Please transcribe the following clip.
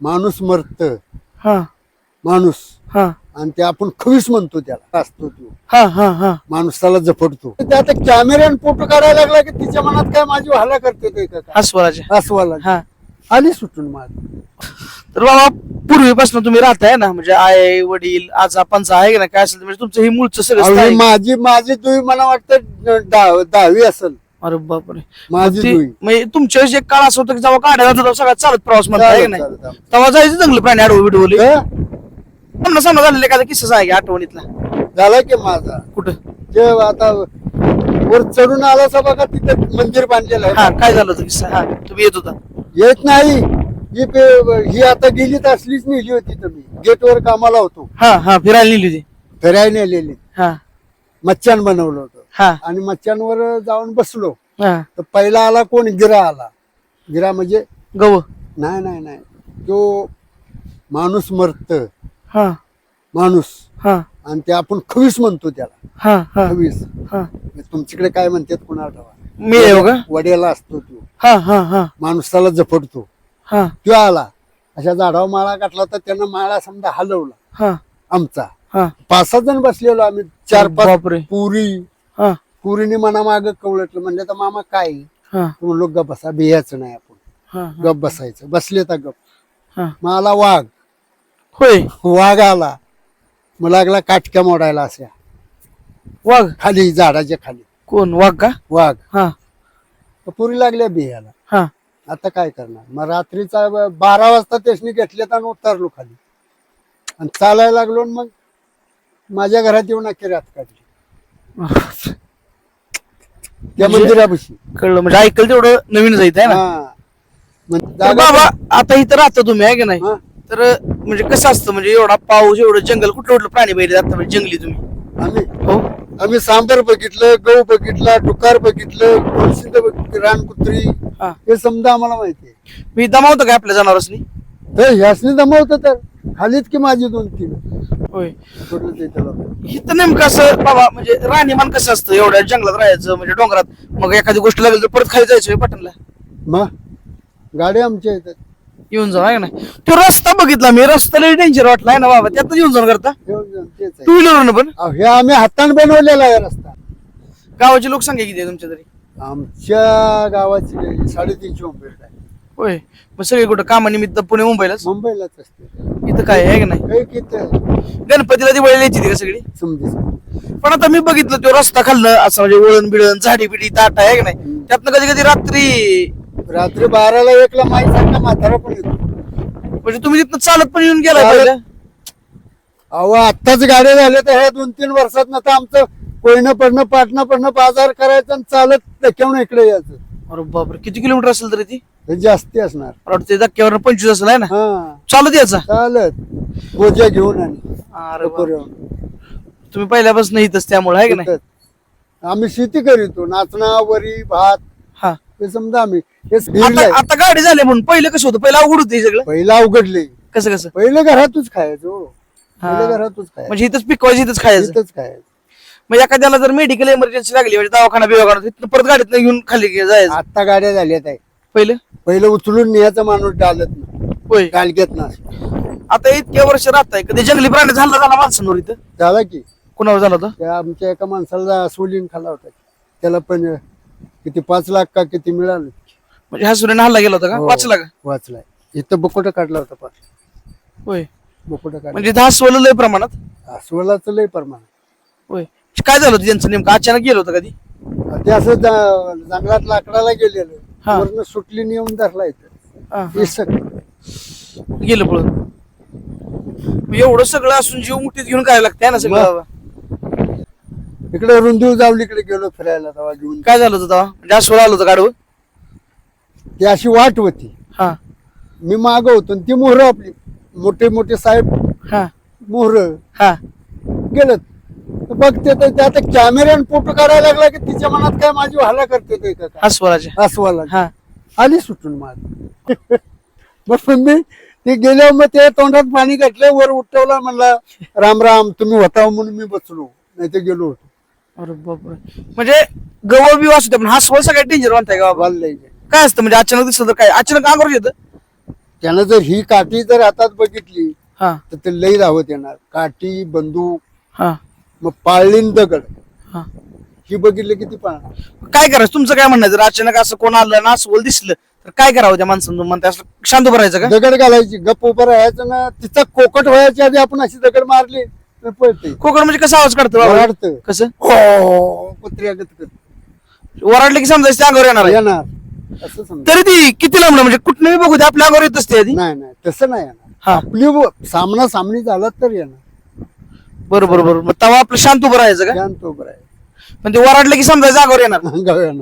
माणूस मरत. हा. माणूस. हा. आणि ते आपण खवीस म्हणतो त्याला. असतो तो. हा हा हा. माणसाला जपडतो ते आता कॅमेऱ्यान फोटो काढायला लागला की तिच्या मनात काय माझी व्हाला करते ते का काय? अस्वराचे अस्वाला हा. आली सुटून माझ. तर बाबा पूर्वीपासून तुम्ही राहताय ना? म्हणजे आई वडील आजा पंचा आहे का ना काय असेल ते, म्हणजे तुमचं हे मूळचं सगळं अहो, ही स्थायिक. माझी माझी दुई मला वाटतं दहा- दहावी असेल. अरे बापरे. माझी ती- म्हणजे तुमच्या वेळेस एक काळ असं होतं की जेव्हा काढायला जातो सगळ्यात चालत प्रवास म्हणता का चालत- नाही? चालत. तेव्हा जायचं जंगल प्राणी आडवं बिडवली हं? सामना सामना झालेला एखादा किस्सा आहे की आठवणीतला? झाला की माझा. कुठं? जे आता वर चढून आला बघा तिथं मंदिर बांधलेलं हा आहे काय झालं होतं किस्सा? हा तुम्ही येत होता. येत नाही. ही पे- ही आता गेली तर असलीच नेली होती तुम्ही. गेटवर कामाला होतो. हा हा फिरायला नेली होती. फिरायला नेलेली. हा. मच्छान बनवलं होतं. हा. आणि मच्छांवर जाऊन बसलो. हा. तर पहिला आला कोण? गिरा आला. गिरा म्हणजे? गव. नाही नाही नाही. तो माणूस मरत. हा. माणूस. हा. आणि ते आपण खवीस म्हणतो त्याला. हा हा. खवीस. हा. तुमच्याकडे काय म्हणतात कुणा आठवा मी आहे हो का वड्याला असतो तो. हा हा हा. माणसाला जपडतो हा. तो आला. अशा झाडावर माळा काढला तर त्यानं माळा समजा हलवला. हा. आमचा. हा. पाच सहा जण बसलेलो आम्ही. चार पाच बापरे. पुरी पुरीने मना माग कवळटलं म्हणलं तर मामा काय? हा. म्हणलो गप बसा बियाचं नाही आपण. हा गप बसायचं. बसले तर गप. हा. मग आला वाघ. होय. वाघ आला. मग लागला काटक्या मोडायला अशा वाघ? खाली झाडाच्या खाली. कोण? वाघ का? वाघ. हा. तर पुरी लागल्या बियाला. हा. आता काय करणार? मग रात्रीचा ब- बारा वाजता त्यासनी घेतल्यात आणि उतरलो खाली. आणि चालायला लागलो आणि मग माझ्या घरात येऊन अख्खी रात काढली. त्या म्हणजे- मंदिरापाशी. कळलं. म्हणजे ऐकलं तेवढं नवीन जायचं आहे ना? हा. मग तर जागा- बाबा आता इथं राहता तुम्ही आहे की नाही? हा. तर म्हणजे कसं असतं म्हणजे एवढा पाऊस एवढं जंगल कुठलं कुठलं प्राणी बघितले जातात म्हणजे जंगली तुम्ही? आम्ही हो. आम्ही सांबर बघितलं गहू बघितला डुकार बघितलं कोळशिंद बघितलं रानकुत्री. हा. हे समजा आम्हाला माहिती आहे. मी दमावतो का आपल्या जनावरांनी तर दमवतं तर. खालीच की माझी दोन तीन होय. कुठलं ते त्याला. इथं नेमकं असं बाबा म्हणजे राहणीमान कसं असतं? एवढ्या जंगलात राहायचं म्हणजे डोंगरात. मग एखादी गोष्ट लागली तर परत खाली जायचं होय पटणला? मग गाडी आमच्या येतात येऊन जाऊ आहे का नाही? तो रस्ता बघितला मी रस्ता लई डेंजर वाटला आहे ना बाबा? त्यातच येऊन जाऊन करता. घेऊन जाऊन तेच आहे. टू व्हीलर पण? अहो, हे आम्ही हाताने बनवलेला आहे रस्ता. गावाची लोकसंख्या किती आहे तुमच्या तरी? आमच्या गावाची साडेतीनशे मुंबईला आहे. होय. मग सगळे कुठं? कामानिमित्त पुणे मुंबईलाच? मुंबईलाच असते. इथं काय आहे का नाही? काही किती गणपतीला दिवाळीला यायची का सगळी? पण आता मी बघितलं तो रस्ता खाल्लं असं म्हणजे वळण बिळण झाडी बिडी ताट आहे का नाही? त्यातनं कधी कधी रात्री रात्री बाराला एकला माई सारखा म्हातारा पण येतो. म्हणजे तुम्ही तिथनं चालत पण येऊन चालत? पहिलं? अहो आत्ताच गाड्या झाल्या तर ह्या दोन तीन वर्षात ना तर आमचं कोयनं पडणं पाटणं पडणं बाजार करायचं आणि चालत धक्क्यावरून इकडे यायचं. अरे बापरे किती किलोमीटर असेल तरी ती? हे जास्ती असणार. मला वाटतं धक्क्यावर पंचवीस असेल आहे ना? हा. चालत यायचा चालत. बोजा घेऊन आणि अरे. तुम्ही पहिल्यापासून इथंच त्यामुळे आहे का नाही. आम्ही शेती करीतो नाचणा वरी भात. हा. हे समजा आम्ही. हे आता गाडी झाली म्हणून पहिलं कसं होतं? पहिलं अवघड होतं हे सगळं. पहिला उघडले कसं कसं? पहिलं घरातच खायचो. पहिलं घरातच खायचं. म्हणजे इथंच पिकवायचं इथंच खायचं. इथंच खायचं. म्हणजे एखाद्याला जर मेडिकल इमर्जन्सी लागली म्हणजे दवाखाना बिवाखाना तिथं परत गाडीत घेऊन खाली जायचं. आता गाड्या झाल्यात आहे पहिलं? पहिलं उचलून न्यायचा माणूस डालत ना होय. गाडग्यात ना आता इतक्या वर्ष राहताय कधी जंगली प्राणी झाला झाला माणसांवर इथं? झाला की. कुणावर झाला होता? त्या आमच्या एका माणसाला सोलीन खाला होता. त्याला पण किती पाच लाख का किती मिळालं? म्हणजे हा सूर्याने हल्ला गेला होता का? हो. वाचला का वाचलाय. इथं बुकोट काढला होता पाच होय. बुकोट काढला. म्हणजे दहा सोलं लय प्रमाणात? अस्वलाचं लय प्रमाण होय. काय झालं होतं त्यांचं नेमकं? अचानक गेलं होतं कधी? ते असं जा- जंगलात लाकडाला हा. गेलेलं वरनं सुटली नेऊन धरला इथं. हा, हे सगळं. हा. गेलं पळून मग एवढं सगळं असून जीव मुठीत घेऊन काय लागतंय ना सगळं. इकडे रुंदीव जावलीकडे गेलो फिरायला तेव्हा घेऊन. काय झालं होतं तेव्हा? म्हणजे सोळा आलं होतं गाडवं ती अशी वाट होती. हा. मी माग होतो आणि ती मोहर आपली. मोठे मोठे साहेब हा. मोहर हा. गेलं बघते तर ते आता कॅमेऱ्यान फोटो काढायला लागला की तिच्या मनात काय माझी व्हाला करते ते का काय? हा अस्वाला हा. आली सुटून माझ मग मी ते गेल्यावर मग ते तोंडात पाणी घातलं वर उठवला म्हणला राम राम तुम्ही होता म्हणून मी बसलो. नाही ते गेलो होतो. अरे बापरे. म्हणजे गवळ बी वाचू पण हा स्वळ सगळ्यात डेंजर म्हणताय वाल नाही काय असतं म्हणजे अचानक दिसलं तर काय? अचानक अंगावर येतं त्यानं जर ही काठी जर हातात बघितली हा. तर ते लई धावत येणार. काठी बंदूक हा. मग पाळलीन दगड. हा. ही बघितली किती पाळणार? काय करायचं? तुमचं काय म्हणणं आहे? जर अचानक असं कोण आलं ना असं दिसलं तर काय करावं त्या माणसानं तुम्ही म्हणता असं शांत उभं राहायचं का? दगड घालायची गप उभं राहायचं ना. तिचा कोकट व्हायच्या आधी आपण अशी दगड मारली तर पळते. कोकण म्हणजे कसं आवाज काढतं बाबा? वराडतं. कसं? ओ कुत्र्यागत करतं. वराडलं की समजायचं अंगावर येणार आहे. येणार. असं समजा तरी ती किती लांब म्हणजे कुठनं बघू दे आपल्या अंगावर येत असते आधी. नाही नाही तसं नाही येणार. हा. आपली व- सामना सामनी झाला तर येणार. बरोबर बरोबर. मग तेव्हा आपलं शांत उभं राहायचं का? शांत उभं राहायचं. पण ते वराडलं की समजायचं अंगावर येणार. अंगावर येणार.